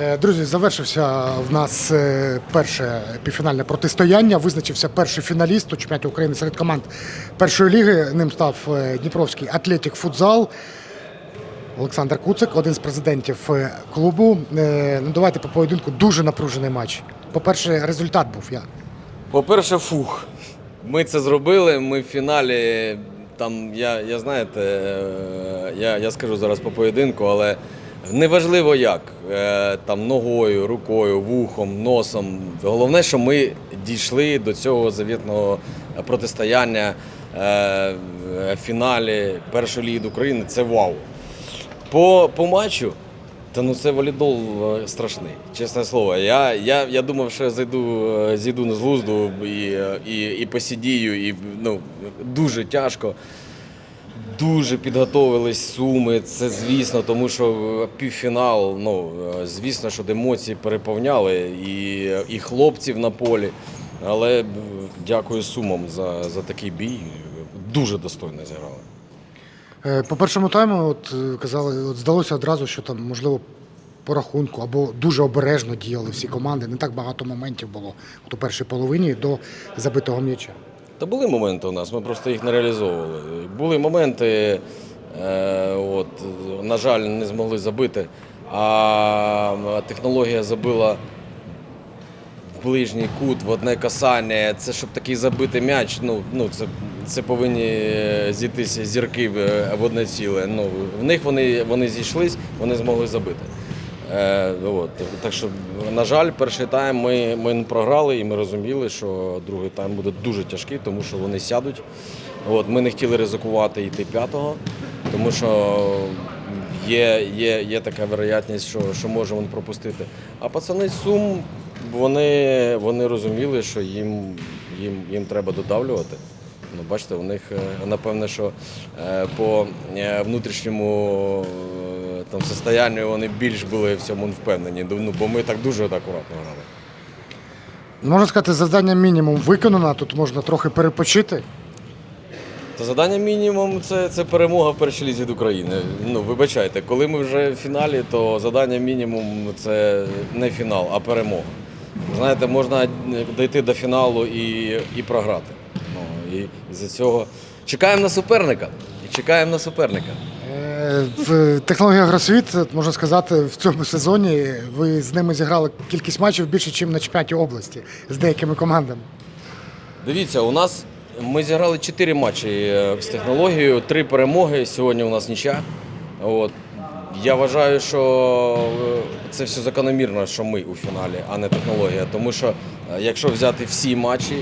Е, Друзі, завершився в нас е, перше півфінальне протистояння. Визначився перший фіналіст у чемпіонаті України серед команд першої ліги. Ним став е, Дніпровський Атлетік Футзал. Олександр Куцик, один з президентів клубу. Ну, давайте по поєдинку дуже напружений матч. По-перше, результат був я. По-перше, фух. Ми це зробили. Ми в фіналі. Там я, я знаєте, я, я скажу зараз по поєдинку, але неважливо як. е, Там ногою, рукою, вухом, носом. Головне, що ми дійшли до цього завітного протистояння е, фіналі першої ліги України. Це вау. По, по матчу, та ну це волейбол е, страшний, чесне слово. Я, я, я думав, що я зайду, зійду з глузду і, і, і посідію, і ну, дуже тяжко. Дуже підготовились суми, це звісно, тому що півфінал, ну е, звісно, що емоції переповняли і, і хлопців на полі. Але е, дякую сумам за, за такий бій. Дуже достойно зіграли. Е, По першому тайму, от казали, от здалося одразу, що там можливо по рахунку або дуже обережно діяли всі команди. Не так багато моментів було от у першій половині до забитого м'яча. Та були моменти у нас, ми просто їх не реалізовували. Були моменти, е, от, на жаль, не змогли забити, а технологія забила в ближній кут, в одне касання. Це щоб такий забитий м'яч, ну, ну, це, це повинні зійтися зірки в, в одне ціле. Ну, в них вони, вони зійшлись, вони змогли забити. Е, от. Так що, на жаль, перший тайм ми, ми програли і ми розуміли, що другий тайм буде дуже тяжкий, тому що вони сядуть. От, ми не хотіли ризикувати йти п'ятого, тому що є, є, є така вероятність, що, що може пропустити. А пацани Сум, вони, вони розуміли, що їм, їм, їм треба додавлювати. Ну, бачите, у них е, напевне, що е, по внутрішньому там состоянню вони більш були в цьому впевнені. Ну, бо ми так дуже акуратно грали. Можна сказати, завдання мінімум виконано. Тут можна трохи перепочити. Та завдання мінімум це, це перемога в першій лізі від України. Ну, вибачайте, коли ми вже в фіналі, то завдання мінімум це не фінал, а перемога. Знаєте, можна дійти до фіналу і, і програти. Ну, і з цього чекаємо на суперника. Чекаємо на суперника. Е, В технологіях Гросвіт, можна сказати, в цьому сезоні ви з ними зіграли кількість матчів більше, ніж на чемпіонаті області з деякими командами. Дивіться, у нас ми зіграли 4 матчі е, з технологією, три перемоги. Сьогодні у нас нічия. От. Я вважаю, що е, це все закономірно, що ми у фіналі, а не технологія. Тому що якщо взяти всі матчі,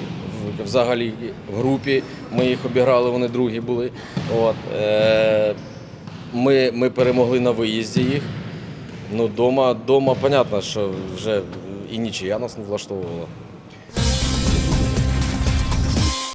взагалі в групі, ми їх обіграли, вони другі були. От. Е, Ми, ми перемогли на виїзді їх. Ну, дома, дома, понятно, що вже і нічия нас не влаштовувала.